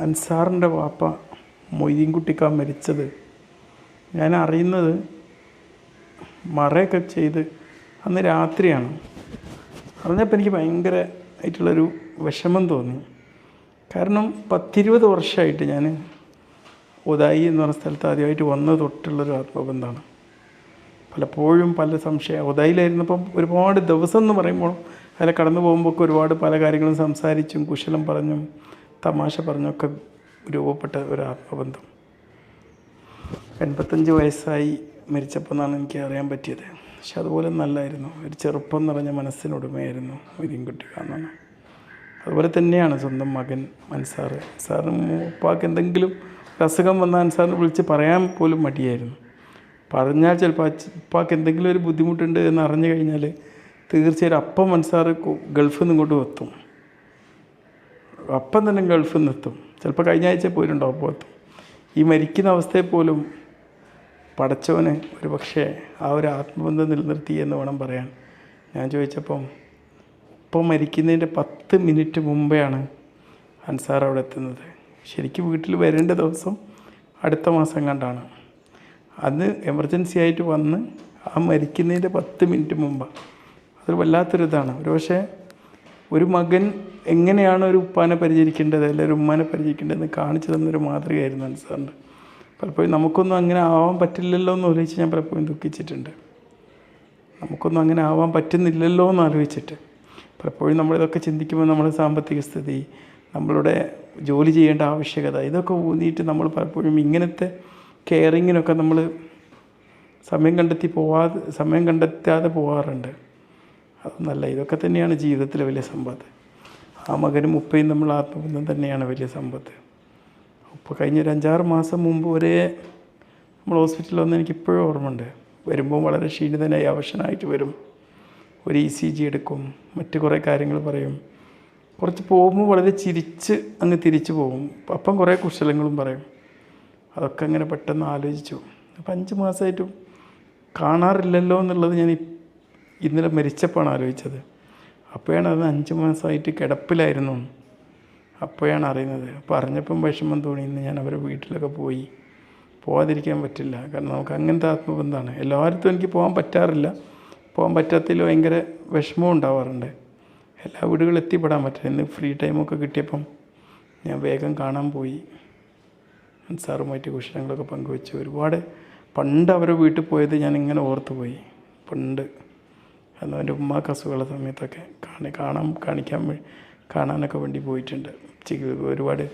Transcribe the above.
അൻസാറിന്റെ വാപ്പ മൊയ്തീൻകുട്ടിക്ക മരിച്ചത്. ഞാൻ അറിയുന്നത് മറയൊക്കെ ചെയ്ത് അന്ന് രാത്രിയാണ്. അറിഞ്ഞപ്പോൾ എനിക്ക് ഭയങ്കര ആയിട്ടുള്ളൊരു വിഷമം തോന്നി. കാരണം പത്തിരുപത് വർഷമായിട്ട് ഞാൻ ഉദായി എന്ന് പറഞ്ഞ സ്ഥലത്ത് ആദ്യമായിട്ട് വന്ന തൊട്ടുള്ളൊരു ആത്മബന്ധമാണ്. പലപ്പോഴും പല സംശയം ഉദായിലായിരുന്നപ്പം ഒരുപാട് ദിവസം എന്ന് പറയുമ്പോൾ അതിൽ കടന്നു പോകുമ്പോൾ ഒരുപാട് പല കാര്യങ്ങളും സംസാരിച്ചും കുശലം പറഞ്ഞും തമാശ പറഞ്ഞൊക്കെ രൂപപ്പെട്ട ഒരു ആത്മബന്ധം. എൺപത്തഞ്ച് വയസ്സായി മരിച്ചപ്പോൾ എന്നാണ് എനിക്ക് അറിയാൻ പറ്റിയത്. പക്ഷെ അതുപോലെ നല്ലായിരുന്നു. ഒരു ചെറുപ്പം നിറഞ്ഞ മനസ്സിനുടമയായിരുന്നു മൊയ്തീൻകുട്ടി എന്നാണ് അതുപോലെ തന്നെയാണ് സ്വന്തം മകൻ അൻസാർ. അൻസാറിന് ഉപ്പാക്ക് എന്തെങ്കിലും ഒരു അസുഖം വന്നാൽ അൻസാറിന് വിളിച്ച് പറയാൻ പോലും മടിയായിരുന്നു. പറഞ്ഞാൽ ചിലപ്പോൾ ഉപ്പാക്ക് എന്തെങ്കിലും ഒരു ബുദ്ധിമുട്ടുണ്ട് എന്ന് അറിഞ്ഞു കഴിഞ്ഞാൽ തീർച്ചയായും അപ്പം അൻസാർ കു- ഗൾഫിൽ നിന്ന് ഇങ്ങോട്ട് എത്തും. അപ്പം തന്നെ ഗൾഫിൽ നിന്നെത്തും. ചിലപ്പോൾ കഴിഞ്ഞ ആഴ്ച പോയിട്ടുണ്ടാവും അപ്പോൾ എത്തും ഈ മരിക്കുന്ന അവസ്ഥയിൽ പോലും പടച്ചവന് ഒരു പക്ഷേ ആ ഒരു ആത്മബന്ധം നിലനിർത്തി എന്ന് വേണം പറയാൻ. ഞാൻ ചോദിച്ചപ്പം ഇപ്പം മരിക്കുന്നതിന്റെ പത്ത് മിനിറ്റ് മുമ്പെയാണ് അൻസാർ അവിടെ എത്തുന്നത്. ശരിക്കും വീട്ടിൽ വരേണ്ട ദിവസം അടുത്ത മാസം കണ്ടാണ്. അന്ന് എമർജൻസി ആയിട്ട് വന്ന് ആ മരിക്കുന്നതിന്റെ പത്ത് മിനിറ്റ് മുമ്പാണ്. അതൊരു വല്ലാത്തൊരു ഇതാണ് ഒരു പക്ഷേ ഒരു മകൻ എങ്ങനെയാണ് ഒരു ഉപ്പാനെ പരിചരിക്കേണ്ടത് അല്ലെങ്കിൽ ഉമ്മാനെ പരിചരിക്കേണ്ടതെന്ന് കാണിച്ചു തന്നൊരു മാതൃകയായിരുന്നു അൻസാറിന്റെ പലപ്പോഴും നമുക്കൊന്നും അങ്ങനെ ആവാൻ പറ്റില്ലല്ലോ എന്ന് ആലോചിച്ച് ഞാൻ പലപ്പോഴും ദുഃഖിച്ചിട്ടുണ്ട്. നമുക്കൊന്നും അങ്ങനെ ആവാൻ പറ്റുന്നില്ലല്ലോ എന്ന് ആലോചിച്ചിട്ട്. പലപ്പോഴും നമ്മളിതൊക്കെ ചിന്തിക്കുമ്പോൾ നമ്മുടെ സാമ്പത്തിക സ്ഥിതി നമ്മളുടെ ജോലി ചെയ്യേണ്ട ആവശ്യകത ഇതൊക്കെ ഊന്നിയിട്ട് നമ്മൾ പലപ്പോഴും ഇങ്ങനത്തെ കെയറിങ്ങിനൊക്കെ നമ്മൾ സമയം കണ്ടെത്തി പോവാതെ സമയം കണ്ടെത്താതെ പോകാറുണ്ട് അതൊന്നല്ല ഇതൊക്കെ തന്നെയാണ് ജീവിതത്തിലെ വലിയ സമ്പത്ത് ആ മകനും ഉപ്പയും നമ്മൾ ആത്മബന്ധം തന്നെയാണ് വലിയ സമ്പത്ത്. ഉപ്പ കഴിഞ്ഞ ഒരു അഞ്ചാറ് മാസം മുമ്പ് ഒരേ നമ്മൾ ഹോസ്പിറ്റലിൽ വന്ന് എനിക്ക് ഇപ്പോഴും ഓർമ്മയുണ്ട്. വരുമ്പോൾ വളരെ ക്ഷീണിതനായി അവശനായിട്ട് വരും. ഒരു ഇ സി ജി എടുക്കും. മറ്റു കുറേ കാര്യങ്ങൾ പറയും. കുറച്ച് പോകുമ്പോൾ വളരെ ചിരിച്ച് അങ്ങ് തിരിച്ചു പോകും. അപ്പം കുറേ കുശലങ്ങളും പറയും. അതൊക്കെ അങ്ങനെ പെട്ടെന്ന് ആലോചിച്ചു. അപ്പം അഞ്ച് മാസമായിട്ടും കാണാറില്ലല്ലോ എന്നുള്ളത് ഞാൻ ഇന്നലെ മരിച്ചപ്പോഴാണ് ആലോചിച്ചത്. അപ്പോഴാണ് അത് അഞ്ച് മാസമായിട്ട് കിടപ്പിലായിരുന്നു. അപ്പോഴാണ് അറിയുന്നത്. അപ്പോൾ അറിഞ്ഞപ്പം വിഷമം തോന്നി. ഇന്ന് ഞാൻ അവരുടെ വീട്ടിലൊക്കെ പോയി. പോകാതിരിക്കാൻ പറ്റില്ല. കാരണം നമുക്ക് അങ്ങനത്തെ ആത്മബന്ധമാണ്. എല്ലായിടത്തും എനിക്ക് പോകാൻ പറ്റാറില്ല. പോകാൻ പറ്റാത്തതിൽ ഭയങ്കര വിഷമവും ഉണ്ടാവാറുണ്ട്. എല്ലാ വീടുകളിലും എത്തിപ്പെടാൻ പറ്റില്ല. ഇന്ന് ഫ്രീ ടൈമൊക്കെ കിട്ടിയപ്പം ഞാൻ വേഗം കാണാൻ പോയി. സാറുമായിട്ട് കുശലങ്ങളൊക്കെ പങ്കുവെച്ചു. ഒരുപാട് പണ്ട് അവരുടെ വീട്ടിൽ പോയത് ഞാൻ ഇങ്ങനെ ഓർത്തു പോയി പണ്ട്. അന്ന് എന്റെ ഉമ്മാക്ക് അസുഖമുള്ള സമയത്തൊക്കെ കാണി കാണാൻ കാണിക്കാൻ കാണാനൊക്കെ വേണ്ടി പോയിട്ടുണ്ട്. ഒരുപാട്